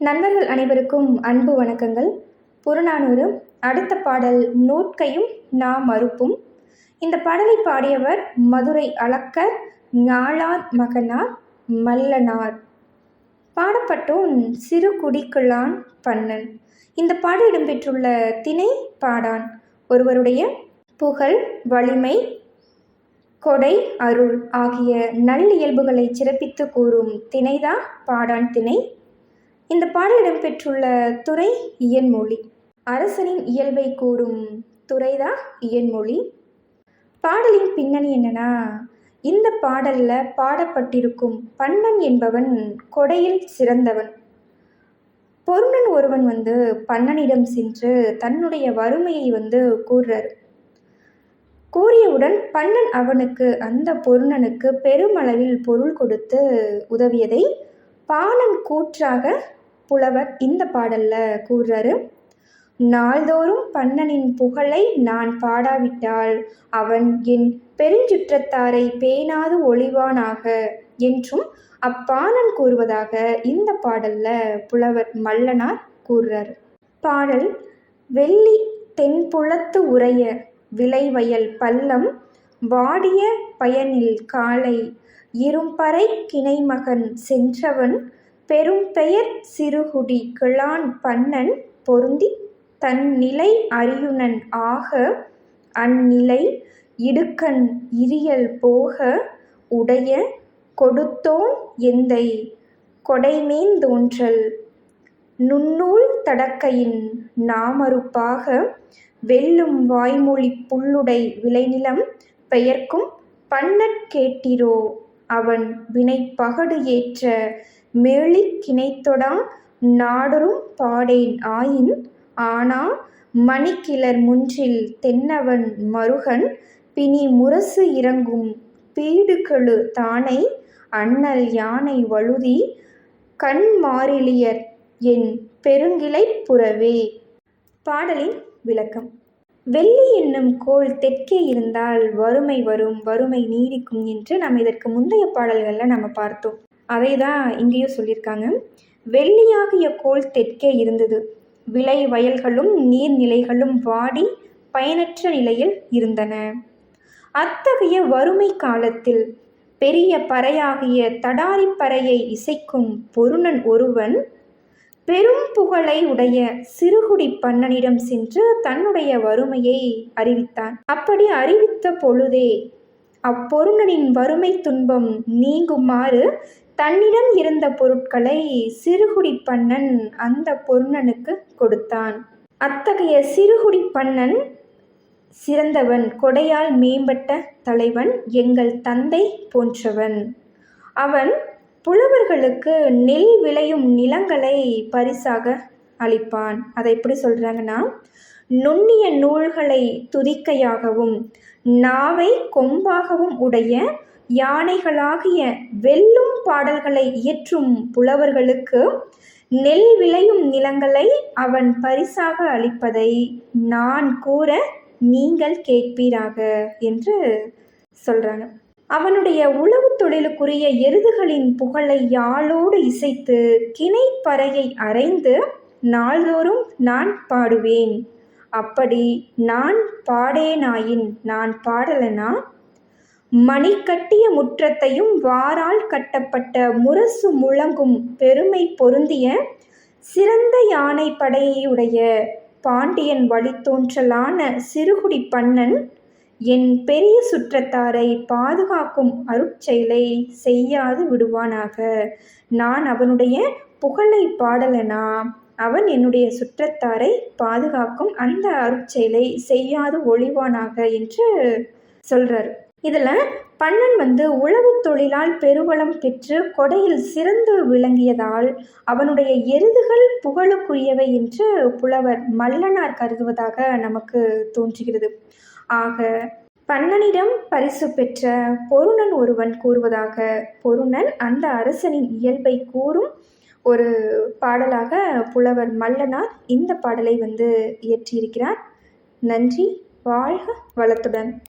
நண்பர்கள் அனைவருக்கும் அன்பு வணக்கங்கள். புறநானூறு அடுத்த பாடல் நோட்கையும் நாம் மறுப்பும். இந்த பாடலை பாடியவர் மதுரை அளக்கர் ஞாளார் மகனார் மல்லனார். பாடப்பட்டோன் சிறு குடிக்குள்ளான் பண்ணன் இந்த பாடல் இடம்பெற்றுள்ள திணை பாடான். ஒருவருடைய புகழ் வலிமை கொடை அருள் ஆகிய நல்லியல்புகளை சிறப்பித்து கூறும் திணைதான் பாடான் திணை. இந்த பாடல் இடம்பெற்றுள்ள துறை இயன்மொழி. அரசனின் இயல்பை கூறும் துறைதான் இயன்மொழி. பாடலின் பின்னணி என்னன்னா இந்த பாடலில் பாடப்பட்டிருக்கும் பண்ணன் என்பவன் கொடையில் சிறந்தவன். பொருணன் ஒருவன் வந்து பண்ணனிடம் சென்று தன்னுடைய வறுமையை வந்து கூறுறார். கூறியவுடன் பண்ணன் அவனுக்கு அந்த பொருணனுக்கு பெருமளவில் பொருள் கொடுத்து உதவியதை பாணன் கூற்றாக புலவர் இந்த பாடலில் கூறுறாரு நாள்தோறும் பண்ணனின் புகழை நான் பாடாவிட்டால் அவன் என் பெருஞ்சுற்றத்தாரை பேணாது ஒளிவானாக என்றும் அப்பாணன் கூறுவதாக இந்த பாடல்ல புலவர் மல்லனார் கூறுறார். பாடல் வெள்ளி தென்புலத்து உரைய விளைவயல் பள்ளம் வாடிய பயனில் காலை இரும்பறை கிணைமகன் சென்றவன் பெரும்பெயர் சிறுகுடி கிழான் பண்ணன் பொருந்தி தன் நிலை அறியுணன் ஆக அந்நிலை இடுக்கண் இரியல் போக உடைய கொடுத்தோன் எந்தை கொடைமேந்தோன்றல் நுண்ணூல் தடக்கையின் நாமறுப்பாக வெல்லும் வாய்மொழி புல்லுடை விளைநிலம் பெயர்க்கும் பண்ணற் கேட்டிரோ அவன் வினைப்பகடு ஏற்ற மேழிக் கிணைத்தொடா நாடொறும் பாடேன் ஆயின். ஆனா மணிக்கிளர் முன்றில் தென்னவன் மருகன் பிணி முரசு இறங்கும் பீடுகளு தானை அண்ணல் யானை வழுதி கண்மாறிலியர் என் பெருங்கிளைப் புறவே. பாடலின் விளக்கம். வெள்ளி என்னும் கோள் தெற்கே இருந்தால் வறுமை வரும் வறுமை நீடிக்கும் என்று நாம் இதற்கு முந்தைய பாடல்களில் நம்ம பார்த்தோம். அதை தான் இங்கேயும் சொல்லியிருக்காங்க. வெள்ளியாகிய கோள் தெற்கே இருந்தது. விளை வயல்களும் நீர்நிலைகளும் வாடி பயனற்ற நிலையில் இருந்தன. அத்தகைய வறுமை காலத்தில் பெரிய பறையாகிய தடாரிப்பறையை இசைக்கும் பொருணன் ஒருவன் பெரும் புகழை உடைய சிறுகுடி பண்ணனிடம் சென்று தன்னுடைய வறுமையை அறிவித்தான். அப்படி அறிவித்த பொழுதே அப்பொருணனின் வறுமை துன்பம் நீங்குமாறு தன்னிடம் இருந்த பொருட்களை சிறுகுடி பண்ணன் அந்த பொருணனுக்கு கொடுத்தான். அத்தகைய சிறுகுடி பண்ணன் சிறந்தவன் கொடையால் மேம்பட்ட தலைவன் எங்கள் தந்தை போன்றவன். அவன் புலவர்களுக்கு நெல் விளையும் நிலங்களை பரிசாக அளிப்பான். அதை எப்படி சொல்கிறாங்கன்னா நுண்ணிய நூல்களை துதிக்கையாகவும் நாவை கொம்பாகவும் உடைய யானைகளாகிய வெல்லும் பாடல்களை இயற்றும் புலவர்களுக்கு நெல் விளையும் நிலங்களை அவன் பரிசாக அளிப்பதை நான் கூற நீங்கள் கேட்பீராக என்று சொல்கிறாங்க அவனுடைய உழவு தொழிலுக்குரிய எருதுகளின் புகழை யாழோடு இசைத்து கிணைப்பறையை அரைந்து நாள்தோறும் நான் பாடுவேன். அப்படி நான் பாடேனாயின் நான் பாடலனா மணி கட்டிய முற்றத்தையும் வாரால் கட்டப்பட்ட முரசு முழங்கும் பெருமை பொருந்திய சிறந்த யானை படையுடைய பாண்டியன் வழித்தோன்றலான சிறுகுடி பண்ணன் என் பெரிய சுற்றத்தாரை பாதுகாக்கும் அருட்செயலை செய்யாது விடுவானாக. நான் அவனுடைய புகழை பாடலனா? அவன் என்னுடைய சுற்றத்தாரை பாதுகாக்கும் அந்த அருட்செயலை செய்யாது ஒழிவானாக என்று சொல்கிறார் இதில் பண்ணன் வந்து உழவு தொழிலால் பெருவளம் பெற்று கொடையில் சிறந்து விளங்கியதால் அவனுடைய எருதுகள் புகழுக்குரியவை என்று புலவர் மல்லனார் கருதுவதாக நமக்கு தோன்றுகிறது. ஆக பண்ணனிடம் பரிசு பெற்ற பொருணன் ஒருவன் கூறுவதாக பொருணன் அந்த அரசனின் இயல்பை கூறும் ஒரு பாடலாக புலவர் மல்லனார் இந்த பாடலை வந்து இயற்றியிருக்கிறார். நன்றி வாழ்க வளத்துடன்.